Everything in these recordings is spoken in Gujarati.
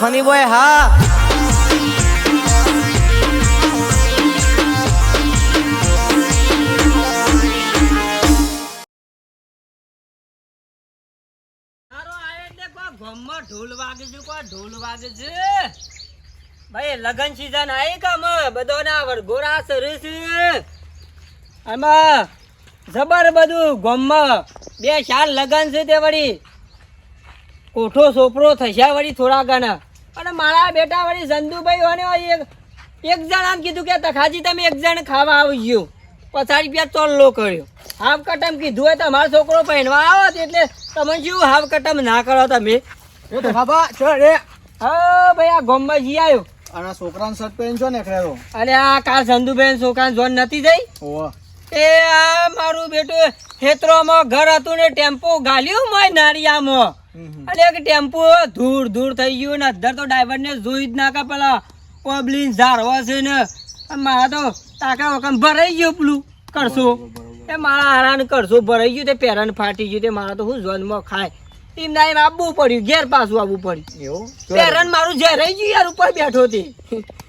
ફની બોય હા ઢોલ વાગે છે કોઈ ઢોલ વાગે છે ભાઈ, લગન સીઝન આવી કે અમે બધાના વરઘોડા સરે છે. આમાં જબર બધું ગમમાં. બે ચાર લગન છે તે વળી. કોઠો, સોપરો થશે વળી થોડા ઘણા. અને મારા બેટા વળી ચંદુભાઈ અને એક એક જણ આમ કીધું કે તખાજી તમે એક જણ ખાવા આવી ગયો પચાસ રૂપિયા ચોલ્લો કર્યો. હાફ કટમ કીધું હોય તમારો છોકરો પહેરવા આવો એટલે તમે શું હાફ કટમ ના કરો તમે? બાબા છો રે. હા ભાઈ આ ગોમમાં જી આવ્યો અને છોકરાનો શર્ટ પહેરી છો ને ખેરો અને આ કાલ સંધુભાઈ છોકરા જોન નથી જઈ? ઓવા એ આ મારું બેટું ખેતરોમાં ઘર હતું ને ટેમ્પો ગાલ્યું મોય નારિયામાં. અને એક ટેમ્પો ધૂળ ધૂળ થઈ ગયું ને અધર તો ડ્રાઈવર ને જોઈ જ નાખે પેલા પબલીન ઝાડવા છે ને. મારા તો તાકા વખમ ભરાઈ ગયું પેલું કરશો. એ મારા હારાને કરશો ભરાઈ ગયું તે પેરણ ફાટી ગયું તે. મારા તો હું જોનમાં ખાય. એમ ના એમ આપવું પડ્યું ઘેર પાછું આવવું પડ્યું. એવું? પેરાન મારું ઝેરાઈ રહી ગયું યાર ઉપર બેઠો તે.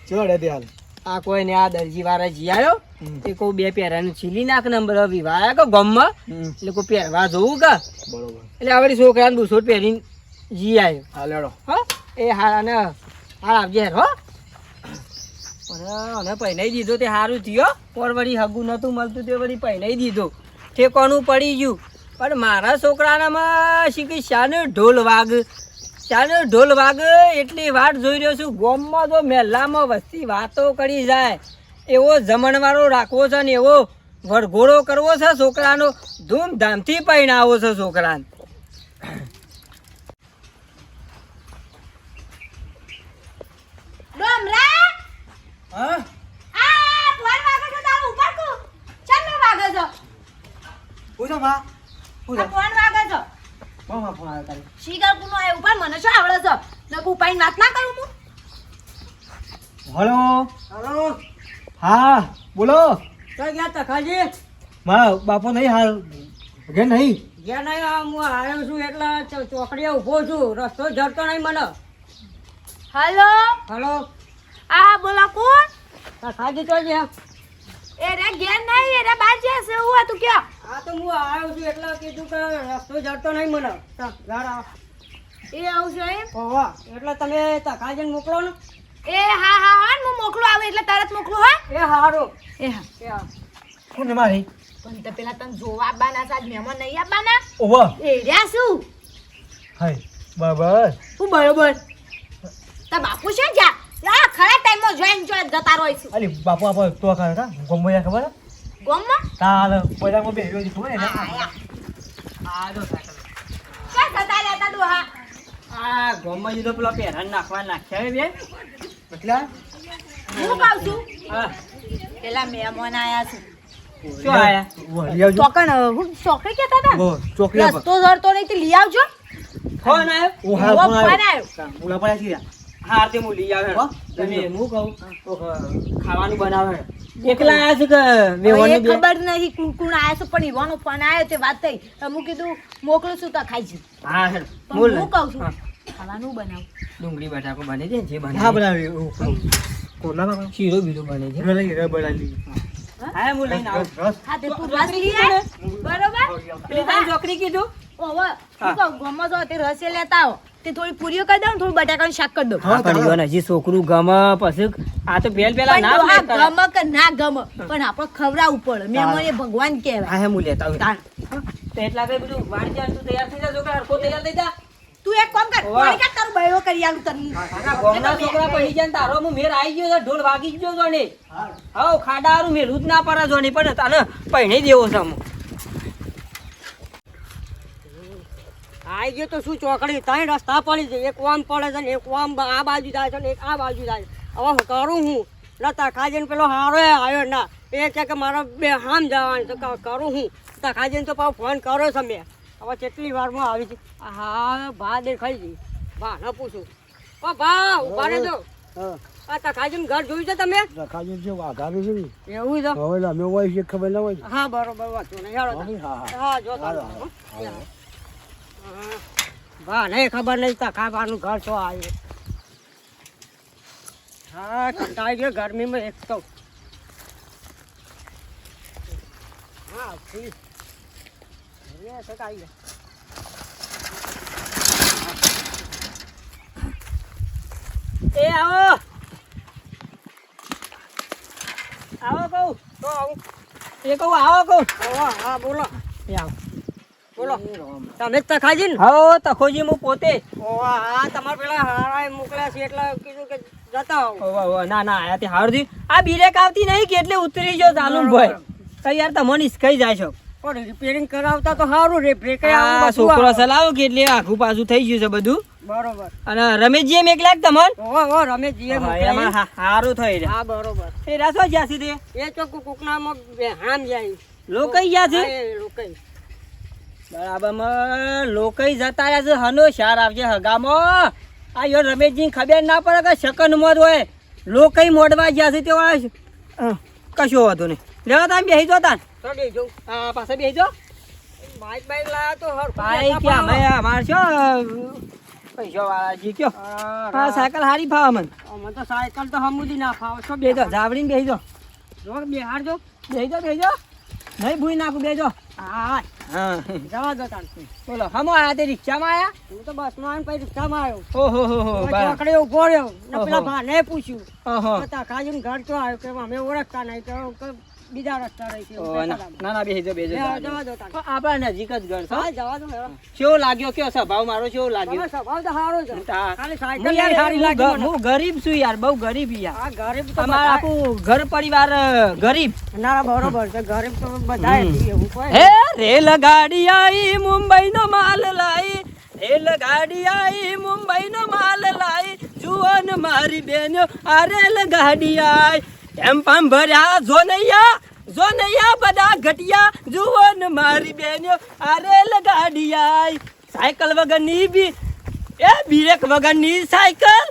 ચડે ત્યાં આ કોઈ ને આ દરજી વાળા જી આવ્યો તે કોઈ બે પેરાને છીલી નાખ નંબર વિવાહ કે ગમમાં એટલે કોઈ પહેરવા જોવું કે? બરોબર. એટલે આવડી છોકરાને બુસોટ પહેરીને જી આવ્યો હા લેડો. હા એ હારા ને હાર આવજે હો. અને પહેરાઈ દીધો તે સારું થયો પણ વળી હગું નતું મળતું તે વળી પહેરાઈ દીધો. ઠેકોનું પડી ગયું. પણ મારા છોકરાનામાં શીખી શાને ઢોલ વાગ? ચાલો ઢોલ વાગ? એટલી વાટ જોઈ રહ્યો છું. ગોમમાં તો મહેલામાં વસ્તી વાતો કરી જાય. એવો જમણવારો રાખવો છે ને એવો વરઘોડો કરવો છે છોકરાનો ધૂમધામથી પહેણાવો છે છોકરાને. હલો? હલો? હા બોલો. ક્યાં ગયા તખાજી મારા બાપો નહીં હાલ ઘેર નહીં. ગયા નહીં આ હું આવ્યો છું એટલે ચોકડીએ ઊભો છું. રસ્તો જડતો નહીં મને. હલો? હલો. આ બોલો કોણ? તખાજી તો છે. એ રે ઘેર નહીં એ રે બાર છે છે હું તું ક્યાં? આ તો હું આવ્યો છું એટલે કીધું કે રસ્તો જડતો નહીં મને. તા ગાડા એ આવું છે એમ? ઓહો, એટલે તમે તખાજીને મોકલો ને. એ હા હા હા હું મોકલું આવે એટલે તરત મોકલું હા? એ સારું એ હા. એ હા. કોણ મારી પણ તો પેલા તને જોવા આવવાના સાજ મહેમાન નહીં આવવાના ઓવા. એ રહ્યા શું? હાય બરાબર. હું બરોબર. તા બાપુ છે જા આ ખરા ટાઈમમાં જોઈન જોઈન જતા રહો છે. અલી બાપુ આપો તો કરે કા? ગોમયા ખબર હે? ગોમમાં? તાલ બજારમાં બેહ્યો છે ખબર હે ને? આ જો સાકલ ક્યાં જતા રહેતા ડોહા આ ગોમમાં જીતો પેલો પહેરણ નાખવા નાખ્યા બે એટલા? હું કહું છું? હા. પેલા મહેમાન આયા છે. શું આયા? લઈ આવજો. ચોકણ હું ચોકડી કહેતા હતા ચોકડી રસ્તો જડતો નહીં તે લઈ આવજો. ફોન આવ્યો? ઓ, ફોન ફોન આવ્યો. આવ્યો ઓલા પડ્યા છીએ. હા તે હું લઈ આવે તમે હું કહું? તો ખાવાનું બનાવે. એકલા આયા છે કે હવે એ વેવાની બે? ખબર નહીં કુણ કુણ આયા છે પણ ઈવાનો ફોન આવ્યો તે વાત થઈ. તો હું કીધું મોકલું છું તો ખાઈ જી હા હું કહું છું. ખાવાનું બનાવ. ડુંગળી બટાકો બને છે જે બને હા બનાવી. કોલા શીરો બીરો બને છે. લઈ, રસ બનાવી. હા? હું લઈને આવું. હા તે તું રસ લઈ આય બરોબર? પેલી તારી છોકરી કીધું? ઓવો હું કહું? ગમો છો તે રસ લેતા આવો. તે થોડી પૂરીઓ કરી દઉં થોડું બટાકાનું શાક કરી દઉં. હા, પણ. ઈવન હજી છોકરું ગમે પછી આ તો પહેલ પેલા ના હા ગમે કે ના ગમે પણ આપણે ખવડાવવું પડે. મે એ ભગવાન કહેવાય. હા હું લેતા આવું. તો એટલા કઈ બધું તું તૈયાર થઈ જા છોકરા હરખો તૈયાર થઈ જા. તું એક કામ કર ઓવે. વળી તારું બૈરો કરી આલું તને? કાકા ગોમના છોકરા પહી જન તારો હું મેર આવી ગયો છે ઢોલ વાગી ગયો છો ને હા. ખાડા હારું મેલું જ ના પડે છો ને પણ તને પહેણી દેવો છે હું આઈ ગયો તો શું ચોકડી? ત્રણ રસ્તા પડી છે એક વામ પડે છે ને એક વામ આ બાજુ જાય છે ને એક આ બાજુ જાય છે. હવે હું કરું હું? નતા ખાજે પેલો હારો આવ્યો ના એ કે મારો બે હામ જવાનું તો કરું હું? તા ખાજે તો પાછો ફોન કર્યો છે મેં. હવે કેટલી વારમાં આવી છે? હા ભા દેખાઈ ગઈ ભા ન પૂછું. પણ ભા ઊભા રહેજો આ ઘર જોયું છે તમે? રખાયું છે, વાઘાનું છે ને. એવું છે? હવે અમે હોય છે ખબર ના હોય હા બરોબર વાંધો નહીં. યાર હા, જો. વાહ નહીં ખબર નહીં તખાવાનું ઘર છો. આવ્યું હા કંટાળી ગયો ગરમીમાં એક તો. હા નહીં. એ આવો! આવો કહું. તો આવું. એ કહું આવો કહું. હા બોલો. એ આવો. બોલો. તમે જ તખાજી ને? હા તખોજી હું પોતે. હા તમારે પેલા હારા મોકલ્યા છે એટલે કીધું કે જતા આવો. ના ના આયા તે હારું થયું. આ બીરેક આવતી નહીં કે એટલે ઉતરી જો ચાલુ ભાઈ તો યાર તમને કઈ જાય છો. પણ રિપેરિંગ કરાવતા તો સારું રે બ્રેક છોકરો ચલાવો કે એટલે આખું પાછું થઈ ગયું છે બધું. બરોબર. અને રમેશજી એમ એકલા તમન ઓ ઓ રમેશજી એમ સારું થઈ હા બરોબર. એ રાસો જ્યાં સુધી એ તો કોકનામાં હામ જાય. લોકઈ ગયા છે? લોકઈ. બરાબર લોકઈ જતા રહ્યા છે. હનો શાર આવશે હગામાં. આ યો રમેશજી ખબર ના પડે કે શકન મોત હોય. લોકઈ મોડવા ગયા છે તેવા કશો વાંધો નહીં. લેવા તમે બેસી પાસે બાઈક બાઈક લાયા તો હર. બાઈક કે અમે અમાર છો? પૈસા વાળા જી કયો. હા સાયકલ હારી ફાવ મને અમે તો સાયકલ તો હમુદી ના ફાવ. છો બેજો જાવડીને બેસી જો જો બેહાર જો. બેસી જો બેસી જો નહીં ભૂઈ નાખું બેજો હા. જવા દો તાન બોલો હમો આયા તે રિક્ષામાં આયા? હું તો બસમાં આવીને પછી રિક્ષામાં આવ્યો. ઓહો હો હો ચોકડે ઊભો રહ્યો. ને પેલા ભાને પૂછ્યું. ઓહો. તો કાજીનું ઘર તો આવ્યો કે અમે ઓળખતા નહીં. તો બીજા રસ્તા રહી ના ના બેસી જો જવા દો તાન આપણા નજીક જ ઘર છે જવા દો કેવો લાગ્યો કેવો સ્વભાવ મારો કેવો લાગ્યો? સ્વભાવ તો સારો છે. ખાલી સાયકલ યાર સારી લાગી હું ગરીબ છું યાર બહુ ગરીબ યાર. આ ગરીબ તો અમારા આખું ઘર પરિવાર ગરીબ. ના બરોબર છે ગરીબ તો બધા એવું કોઈ હે રેલ ગાડી આઈ મુંબઈ નો માલ લાઈ. રેલ ગાડી આઈ મુંબઈ નો માલ લાઈ. જુવાન મારી બેનો આ રેલ ગાડી આઈ. એમ પામ ભર્યા જોનૈયા જોનૈયા બધા ઘટિયા જુવાન મારી બેન્યો ગાડી આઈ સાયકલ વગરની બી, એ બીરેક વગરની સાયકલ.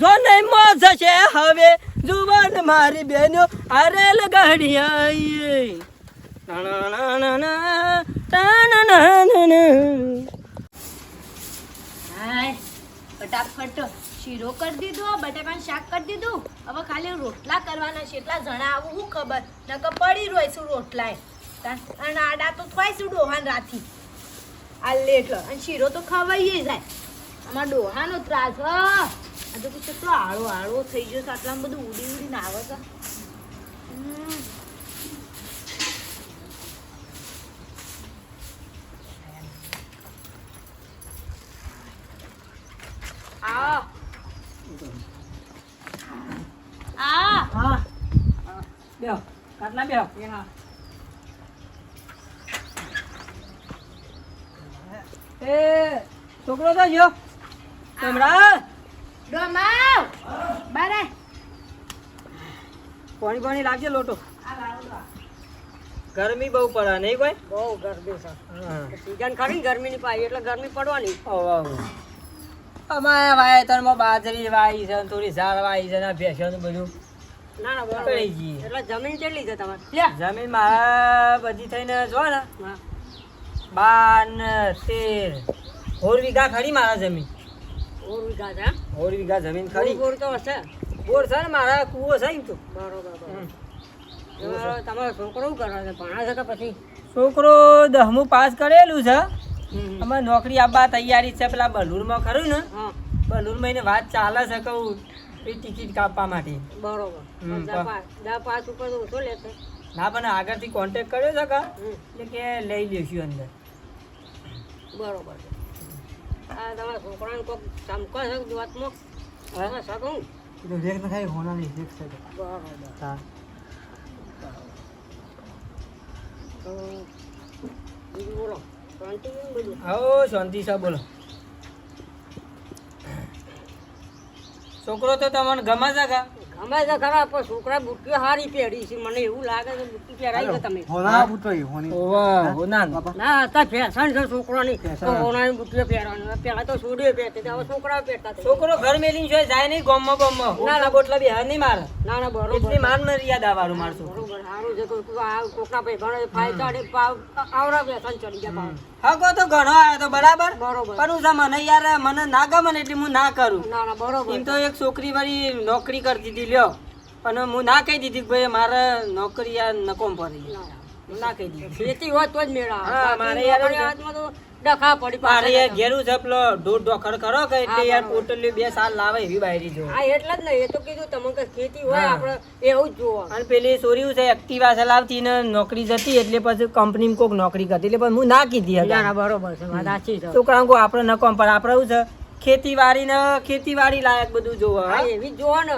જો નહીં મોજ છે હવે જુવાન મારી બેન્યો આઈ હાય, ફટાફટ શીરો કરી દીધો, બટાકાનું શાક કરી દીધું. હવે ખાલી રોટલા કરવાના છે એટલા જણા આવું શું ખબર. નકર પડી રોઈશું રોટલા અને આડા તો થોઈશું ડોહાન રાથી આ લેટ અને શીરો તો ખવાઈ જાય. આમાં ડોહાનો ત્રાસ, હ. આ તો કેટલો આળો આળો થઈ ગયો છે. આટલામાં બધું ઉડી ઉડીને આવે છે હમ. આ આ હા બેહો કાટલા બેહો એ છોકરો તો જો. તમરા ડોમાવ બારે. પાણી પાણી લાગશે લોટો. ગરમી બહુ પડે નહીં કોઈ બહુ ગરમી છે. સીઝન ખરી ગરમીની પાઈ એટલે ગરમી પડવાની. અમારે વાવેતરમાં બાજરી વાઈ છે થોડી ઝાડ વાઈ છે ને ભેંસોનું બધું. ના ના બરાબર. એટલે જમીન કેટલી છે તમારે? જમીન મારા બધી થઈને જો ને. બાર તેર. સોળ વીઘા ખરી મારા જમીન. હોર વીઘા છે? હોર વીઘા જમીન ખરી બોર તો હશે. બોર છે ને મારા કૂવો છે ને તો. બરોબર તમારો છોકરો શું કરે છે? ભણા છે કે પછી? છોકરો દસમું પાસ કરેલું છે. અમે નોકરી આપવા તૈયારી છે. પેલા બલુરમાં ખરું ને? બલુરમાં એને વાત ચાલે છે કહું એ ટિકિટ કાપવા માટે. બરોબર. દસ પાસ ઉપર તો ઓછો લેશે ના પણ આગળથી કોન્ટેક્ટ કર્યો છે કે? લઈ લેશું અંદર. બરોબર આ તમારા છોકરાને કોઈક ચમકો છે વાતમાં હા? શકું રેક ના ખાઈ હોના નહીં રેક છે બરોબર. હા. તો બીજું બોલો. શાંતિ બધું? હો શાંતિ છે બોલો. છોકરો તો તમને ગમે છે કા? અમે તો ખરા પણ છોકરા બુટ્ટી હારી પહેરી છે. મને એવું લાગે છે બુટ્ટી પહેરાઈ છે તમે. હોના બુટો હોની. ઓવા હોનાન ના. અત્યારે ફેશન છે છોકરાની. તો. હોનાની બુટ્ટીઓ પહેરવાની. પેલા તો સોડીઓ પહેરતી હવે છોકરાઓ પહેરતા છોકરો ઘર મેલીને જોઈ જાય નહીં ગોમમાં ગોમમાં. ના બોટલા બી નહીં મારે. ના ના બરોબર. એટલી માન મર્યાદા વાળું મારશું બરોબર સારું છે. કોઈ કોઈ આ કોકના ભાઈ ફાયદા ને આવરા ફેશન ચડી ગયા હગો તો ઘણો આવ્યો તો બરાબર? પણ હું મને યાર મને ના ગમે ને એટલે હું ના કરું. ના ના બરોબર. એમ તો એક છોકરી વાળી નોકરી કરતી હતી લ્યો. પણ હું ના કહી દીધી કે ભાઈ મારે નોકરી યાર નકોમ પડી. ના, ના. હું ના કહી દીધી. ખેતી હોય તો જ મેળા. મારે યાર ડખા પડી મારે એ ઘેરું જપલો પેલો દોઢ ડોખર કરો કે એટલે યાર પોટલી બે સાલ લાવે એવી બાયરી જો આ એટલે જ ને એ તો કીધું તમે કે ખેતી હોય આપણે એવું જ જોવા. અને પેલી સોરી છે એક્ટિવા ચલાવતી ને નોકરી જતી એટલે પછી કંપનીમાં કોક નોકરી કરતી. એટલે પણ હું ના કીધી હતી. ના બરોબર છે વાત સાચી છે. છોકરા કે આપણે નકોમ પણ આપણે એવું છે ખેતીવાડી ને ખેતીવાડી લાયક બધું જોવા હા? એવી જ જોવો ને.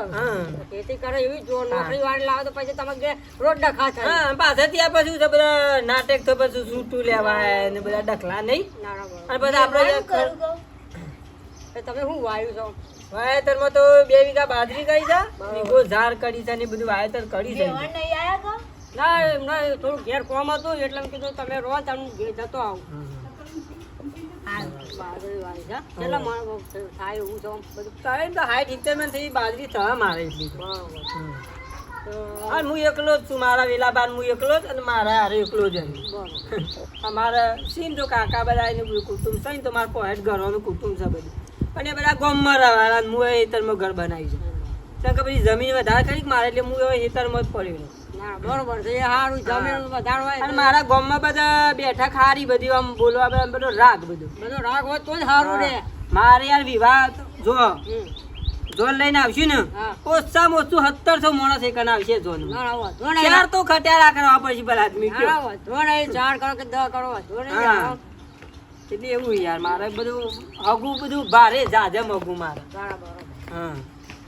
ખેતી કરે એવી જ જોવો નોકરી વાળી લાવે તો પછી તમે રોજ ડખા થાય. હા પાછા ત્યાં પછી તો બધા નાટક તો પછી સૂટું લેવાય ને બધા ડખલા નહીં? ના ના. અને બધા આપણે તમે શું વાયુ છો? વાવેતરમાં તો બે વીઘા બાજરી કરી છે વીઘો ઝાર કરી છે ને બધું વાયતર કરી છે. બેવાણ નહીં આયા કહો? ના થોડું ઘેર કોમ હતું એટલે કીધું તમે રો તમે જતો આવું. હા એકલો જ છું મારા વેલા બાર હું એકલો જ અને મારા હારે એકલો જ અમારા સીન તો કાકા બધા કુટુંબ છે ને તો મારા પોહેટ ઘરવાનું કુટુંબ છે બધું પણ એ બધા ગામમાં રહેવાના હું એ હેતરમાં ઘર બનાવી છે કે પછી જમીન વધારે ખરી મારે એટલે હું એ હેતરમાં જ પડ્યું ના બરોબર છે એ સારું જમીન વધારે અને મારા ગામમાં બધા બેઠા ખારી બધી આમ બોલવા બધા બધો રાગ બધો. બધો રાગ હોય તો જ સારું રે. મારે યાર વિવાહ જો. જોન લઈને આવશું ને. ઓછામાં ઓછું સત્તરસો માણસ એક આવશે જોન ના ના વાંધો ચાર તો ખટ્યા કરવા પડશે પેલા આદમી. ચાર કરો કે દસ કરો. એટલે એવું યાર મારે બધું હગું બધું ભારે જાજમ હગું મારે. બરાબર. હા.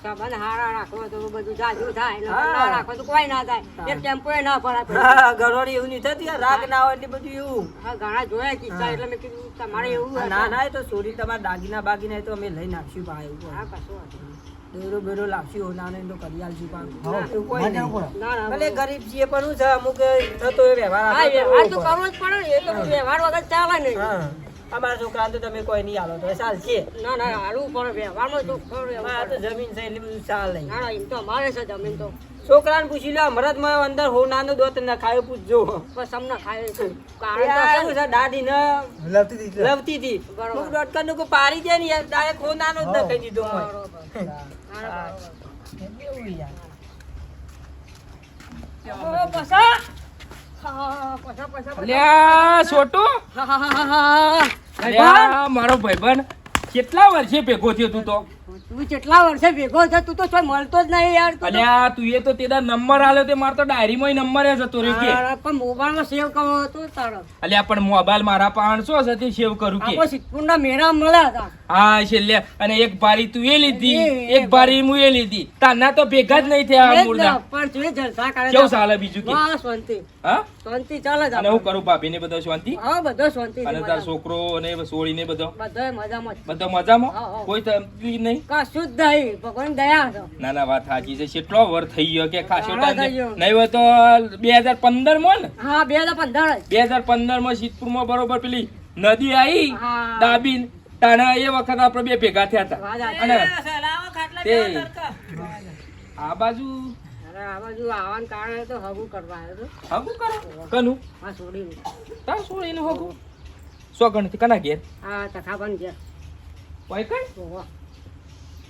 સંબંધ હારા રાખવો તો બધું જાજુ થાય ને હા. ના રાખો તો કોઈ ના થાય. એક ટેમ્પોય ના ભરાય હા, એવું નહીં થતી રાગ ના હોય એટલે બધું એવું. હા ઘણા જોયા કિસ્સા એટલે મેં કીધું તમારે એવું હા, ના ના તો ચોરી તમારા દાગીના બાગીના તો અમે લઈ આપશું પા એવું હા કશું બેરો લાવશું હોના ને તો કરી આલશું પા એવું કોઈ નહીં. જવું ના ના ભલે ગરીબ છીએ પણ શું છે અમુક થતો એ વ્યવહાર હા તો કરવો જ પડે ને એ તો વ્યવહાર વગર ચાલે નહીં. હા. અમારા છોકરાને તો તમે કોઈ નહીં આવો તો ચાલ છે ના ના હાલવું પડે વ્યવહારમાં તો ખરું આ તો જમીન છે એટલે બધું ચાલે. ના ના એમ તો અમારે છે જમીન તો. છોકરાને પૂછી લો અમરતમાં અંદર હોનાનો દોત ન ખાયો પૂછજો. બસ અમને ખાય છે. કારણ તો આ છે શું છે દાદી ને લવતી હતી લવતી હતી. બરોબર. હું ડોટકા નું પાડી દે ને યાર ડાયરેક્ટ હોનાનો જ ન કહી દીધો હોય. પૈસા પૈસા પૈસા બરોબર. એવું યાર? ઓ, પસા. હા, પસા, પસા, પસા. અલ્યા છોટુ? હા, હા, હા, હા, હા. મારો ભાઈબંધ કેટલા વર્ષે ભેગો થયો તું તો? તું કેટલા વર્ષે ભેગો છે તું તો કોઈ મળતો જ નહીં યાર. અલ્યા તું એ તો તેદા નંબર આલ્યો તે માર તો ડાયરીમાં નંબર જતો રહ્યો કે. હા, પણ મોબાઈલમાં સેવ કરો હતો તારો. અલ્યા પણ મોબાઈલ મારા પાંચસો છે તે સેવ કરું કે. આપો સિદ્ધપુરના મેરા મળ્યા હતા. હા છેલ્લે અને એક ભારી તું એ લીધી એ- એ એક ભારી હું એ લીધી. તાના તો ભેગા જ નહીં થયા એ મૂળના. પણ તું જલસા કરે કેવું ચાલે બીજું કે? બસ શાંતિ. હા? શાંતિ ચાલે છે અને હું કરું ભાભી ને બધો શાંતિ? હા બધો શાંતિ અને તાર છોકરો અને સોળી ને બધો? બધો મજામાં બધો મજામાં? હા, હા. કોઈ તકલીફ નહીં? કશું જ નહીં. ભગવાન દયા છે ના ના વાત સાચી છે. કેટલો વર થઈ ગયો કે ખાસો ટાઈમ થઈ ગયો. નહીં હોય તો બે હજાર પંદરમાં ને? હા બે હજાર પંદર બે હજાર પંદરમાં સિદ્ધપુરમાં બરોબર પેલી નદી આવી હા. દાબી તાણા એ વખત આપણે બે ભેગા થયા હતા. અને તે આ બાજુ અરે આ બાજુ આવવાને કારણે તો હગું કરવા આવ્યો હતો. હગું કરો? કનું? તાર હગું? સો ઘેર? તથાપન છે હોય કઈ? ઓહો.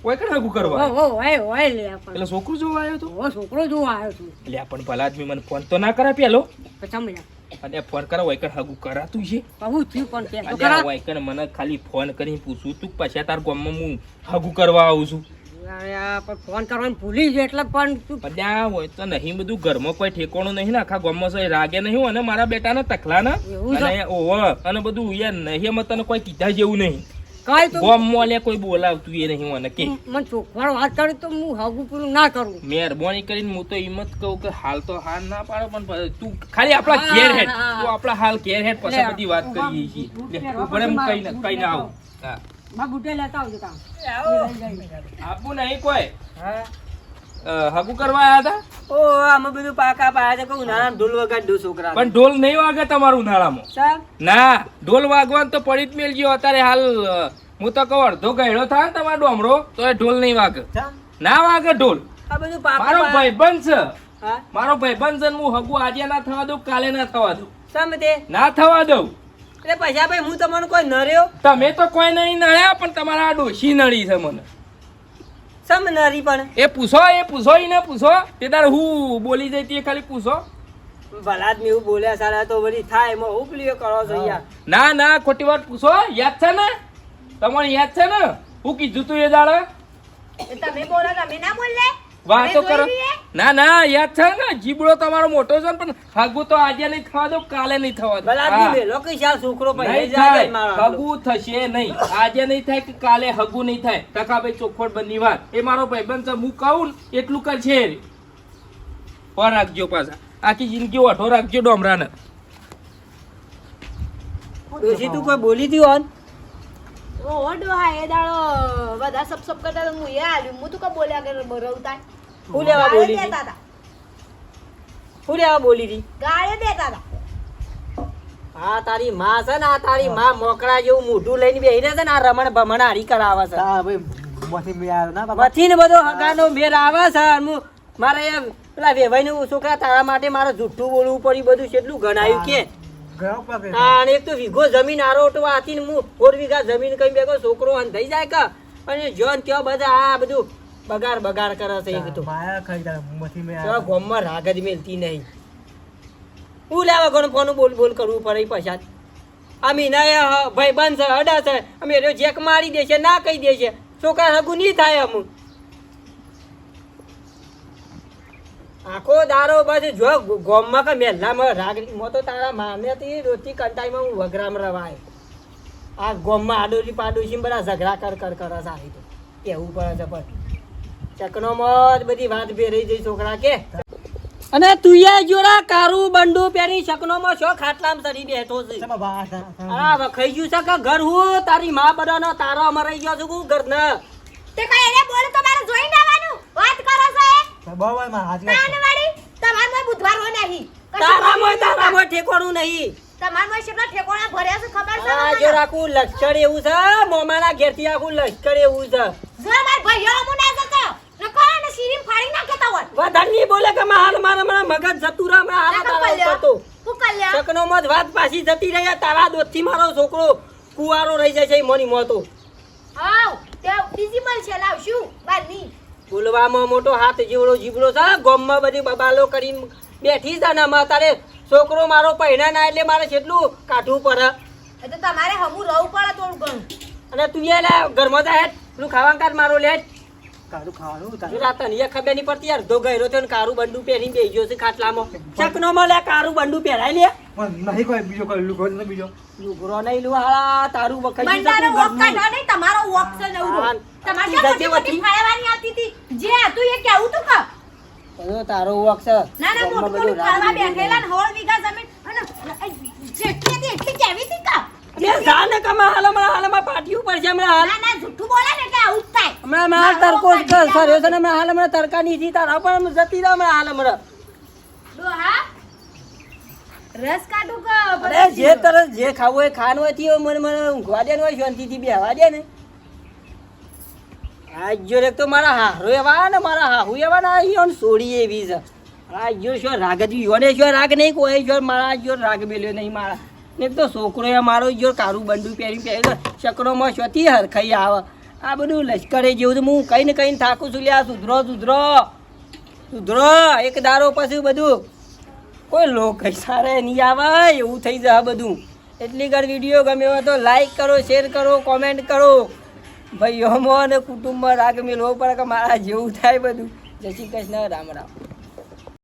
હોય કણ હગું કરવા? ઓ ઓય ઓય લે એટલે છોકરો જોવા આવ્યો તો? ઓ છોકરો જોવા આવ્યો છું લે પણ ભલા આદમી મને ફોન તો ના કરે પેલો. પછી સમજ્યા અને ફોન કરે હોય કઈ હગું કરાતું છે? બહુ થયું પણ કે તો કરા હોય મને ખાલી ફોન કરીને પૂછું તું પછી તાર ગામમાં હું હગું કરવા આવું છું. ફોન કરવાનું ભૂલી ગયો એટલે પણ બધા હોય તો નહીં બધું ઘરમાં કોઈ ઠેકોણું નહીં ને આખા ગામમાં છે રાગે નહીં અને મારા બેટાને તકલા ને એવું અને ઓહો અને બધું યાર નહીં અમે તને કોઈ કીધા જેવું નહીં. કાંઈ તો બોમ મોલે કોઈ બોલાવતું એ નહીં મને કે. મને ચોખવાળ વાત કરી તો હું હાગુ પૂરું ના કરું. મહેરબાની કરીને હું તો હિંમત કહું કે હાલ તો હાલ ના પાડો પણ તું ખાલી આપણા ઘેર હેડ તું આપણા હાલ ઘેર હેડ પછી બધી વાત કરીએ છીએ હું ઉભા- કઈ ના કઈ ના આવું. હા. માં બુટે લેતા આવજો કામ. આવો. આપવું નહીં કોઈ. હા. હગું કરવા આયા હતા ઓ અમે બધું પાકા પાયા છે. કહું નાના ઢોલ વગાડ છોકરા પણ ઢોલ નહીં વાગે તમારું ઉનાળામાં? ના ઢોલ વાગવાન તો પડી જ મેલજો અત્યારે હાલ હું તો કહું અડધો ગયડો થાય ને તમારો ડોમરો તો એ ઢોલ નહીં વાગે. ના વાગે ઢોલ. આ બધું પાકા મારો ભાઈ ભાઈબંધ છે. મારો ભાઈબંધ છે હું હકુ આજે ના થવા દઉં કાલે ના થવા દઉં. સમજે ના થવા દઉં. એટલે પૈસા ભાઈ હું તમને કોઈ નર્યો? તમે તો કોઈ નહીં નડ્યા પણ તમારા આ ડોશી નડી છે મને. સમ નરી પણ. એ પૂછો એ પૂછો ઈને પૂછો. તે તારે હું બોલી જઈ તે ખાલી પૂછો. ભલાદ આદમી એવું બોલ્યા સારા તો વળી થાય એમાં હું પેલી કરો છો યાર? ના ના ખોટી વાત પૂછો યાદ છે ને? તમને યાદ છે ને? હું કીધું તું એ દાડા? એ તમે બોલો તમે ના બોલે વાતો કરો. ના ના યાદ છે ને? જીબડો તમારો મોટો છે પણ હગું તો આજે નહીં થવા દો કાલે નહીં થવા દો. છોકરો. હગું થશે નહીં. આજે નહીં થાય કે કાલે હગુ નહીં થાય. ટકાભાઈ ચોખવટ બંધી વાત. એ મારો ભાઈબંધ છે હું કહું ને એટલું કરશે પણ રાખજો પાછા. આખી જિંદગી ઓઠો રાખજો ડોમરાને. તું કોઈ બોલી હતી હોન ઓહો એ દાડો બધા સપ સપ કરતા હું એ આલ્યું. હું તું કા બોલ્યા કરે બરવતા હું લેવા બોલી હતી. હું લેવા બોલી હતી ગાળે દેતા હતા. હા તારી માં છે ને આ તારી માં મોકળા જેવું મોઢું લઈને બેહીને છે ને આ રમણ ભમણ હારી કરાવે છે. તારા ભાઈ માંથી ના ને બધો હગાનો મેર આવે છે હું મારે પેલા પેલા વેવાઈનું છોકરા તારા માટે મારે જુઠ્ઠું બોલવું પડ્યું બધું કેટલું ગણાયું કે. એક તો વીઘો જમીન આરોટવા હતી ને હું ફોર વીઘા જમીન કઈ બેગો છોકરો અને થઈ જાય કે? અને જોન કયો બધા આ બધું બગાડ બગાડ કરે છે એક તો. માયા ખાઈ તારા માંથી મેં તો ગોમમાં રાગ જ મેલતી નહીં. હું લેવા ગણ ફોન બોલ બોલ કરવું પડે પછાત. આ મીના ભાઈ બંધ છે અડા છે. અમે જેક મારી દેશે ના કહી દેશે છોકરા હગું નહીં થાય અમુક. આખો દારો બસ જો ગોમમાં કે મેલામાં રાગ મો તો તારા માનેથી રોજથી કંટાઈમાં હું વગરામ રવાય. આ ગોમમાં આડોશી પાડોશી બધા ઝઘડા કર કર કરે સારી તો. કેવું પડે છે પણ. ચકનોમાં જ બધી વાત ભેરાઈ જઈ છોકરા કે. અને તું જોડા કારું બંડું પહેરી શકનોમાં છો ખાટલામ સરી બેઠો છે. આ- વખાઈ ગયું છે કે ઘર હું? તારી માં બધાનો તારો મરાઈ ગયો છું હું ઘર ને તે કઈ એને બોલ તો મારે જોઈને આવવાનું. વાત કરો છો. મોય ઠેકોણું નહીં. તમાર ઠેકોણા ભર્યા છે ખબર છે આ જો રાખું લશ્કર એવું છે મોમાના ઘેરથી આખું લશ્કર એવું છે. જો માર ભાઈઓ અમુ ના જતો નકો ને સીરીમ ફાડી નાખતા હોય? વધારે બોલે કે મારા મારા મગજ જતું રહે તારા વાત પાછી જતી રહી તારા દોસ્તી મારો છોકરો કુવારો રહી જાય છે ઈ મોની મોતો. આવ તે ડિઝિબલ છે લાવ શું? બારની બોલવામાં મોટો હાથ જીવડો જીવડો છે ગોમમાં બધી બબાલો કરીને બેઠી છે ને આમાં તારે. છોકરો મારો પહેણા ના એટલે મારે કેટલું કાઢવું પડે. એટલે તો તમારે હમું રહવું પડે થોડું ઘણું. અને તું એ ઘરમાં જા હેઠ પેલું ખાવાનું કાઢ મારો લે હેઠ. ખાવાનું તારે રાત ખબર નહીં પડતી યાર ધો ગયરો થયો કારું બંડું પહેરીને બેસી ગયો છે ખાટલામાં. ચકનોમાં લે કારું બંડું પહેરાય લે. નહીં કોઈ બીજો કોઈ લુગો જ બીજો. લુગરો નહીં લું હાલા તારું વખાઈ બંડાનો વોક કાઢો નહીં તમારો વોક છે નવરો તમારે મોટી મોટી ફાળવાની આવતી હતી? જે હતું એ કેવું તું કા બધો તારો વોક છે ના ના મોટું મોટું ફાળવા બેઠેલા ને હોળ વીઘા જમીન. અને જેટલી હતી એટલી કેવી હતી કા બે જા ને કમા હાલ હમણાં હાલમાં પાટિયું પડશે હમણાં હાલ. ના ના જુઠ્ઠું બોલે ને એટલે આવું થાય. હમણાં હમણાં હાલ તડકો જ કર સર્યો છે ને હમણાં હાલ હમણાં તડકા નહીં થી તારા પણ જતી રહે હમણાં હાલ હમણાં. ડોહા રસ કાઢું કે અરે જે તરસ જે ખાવું હોય ખાન હોયથી મને મને ઊંઘવા દે ને હોય શાંતિથી બેહવા દે ને. આજ એક તો મારા હારો એવા ને મારા હાહુ એવા ને આ સોડી એવી છે. આજ જો શું રાગ જ ઈયોને શું રાગ નહીં કોઈ જો મારા જો રાગ મેલ્યો નહીં મારા. ને તો છોકરો એ મારો જો કારું બંડું પહેરી પહેરી ચક્રોમાં શોથી હરખાઈ આવે. આ બધું લશ્કરે જેવું તો હું કઈ ને કઈ થાકું છું. લ્યા, સુધરો સુધરો. સુધરો. એક દારો પછી બધું. કોઈ લોક સારે નહીં આવે. એવું થઈ જાય બધું. એટલી ઘર વીડિયો ગમ્યો હોય તો લાઈક કરો શેર કરો કોમેન્ટ કરો. ભાઈઓમાં અને કુટુંબમાં રાગ મેળવો પડે કે મારા જેવું થાય બધું. જય શ્રી કૃષ્ણ. રામ રામ.